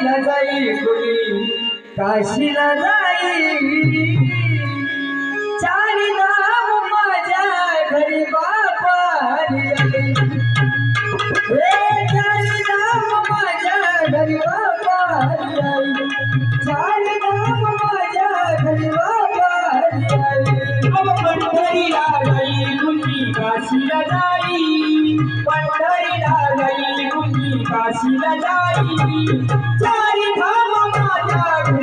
काशीला जाई कुणी काशीला जाई. चारी नाम माझ्या घरी बापा चारी नाम माझ्या घरी बापा चारी नाम माझ्या घरी बापा पंढरीला जाई. पंढरीला जाई कुणी काशीला जाई.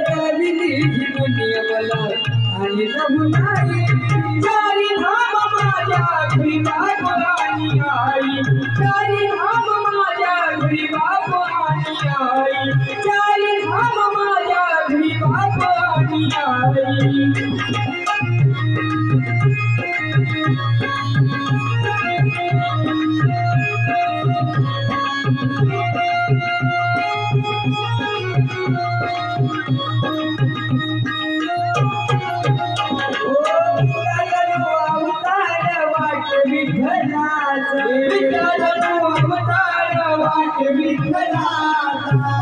गाविली घेऊन मला आणि रघुनाई तारी धाम माझ्या घरी बाप आई. तारी धाम माझ्या घरी बाप आई. विठ्ठलाचा. विठ्ठल वाट विठ्ठलाचा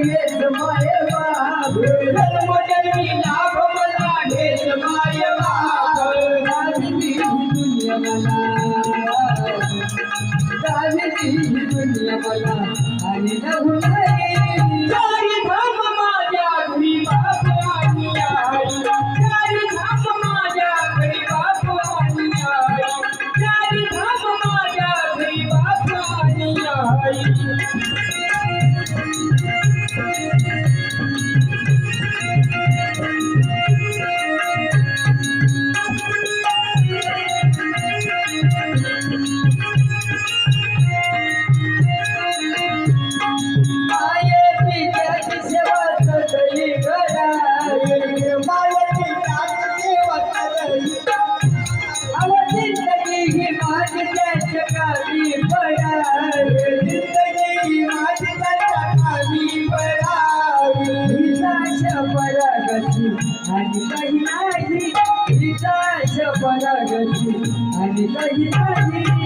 I need a woman. Thank you.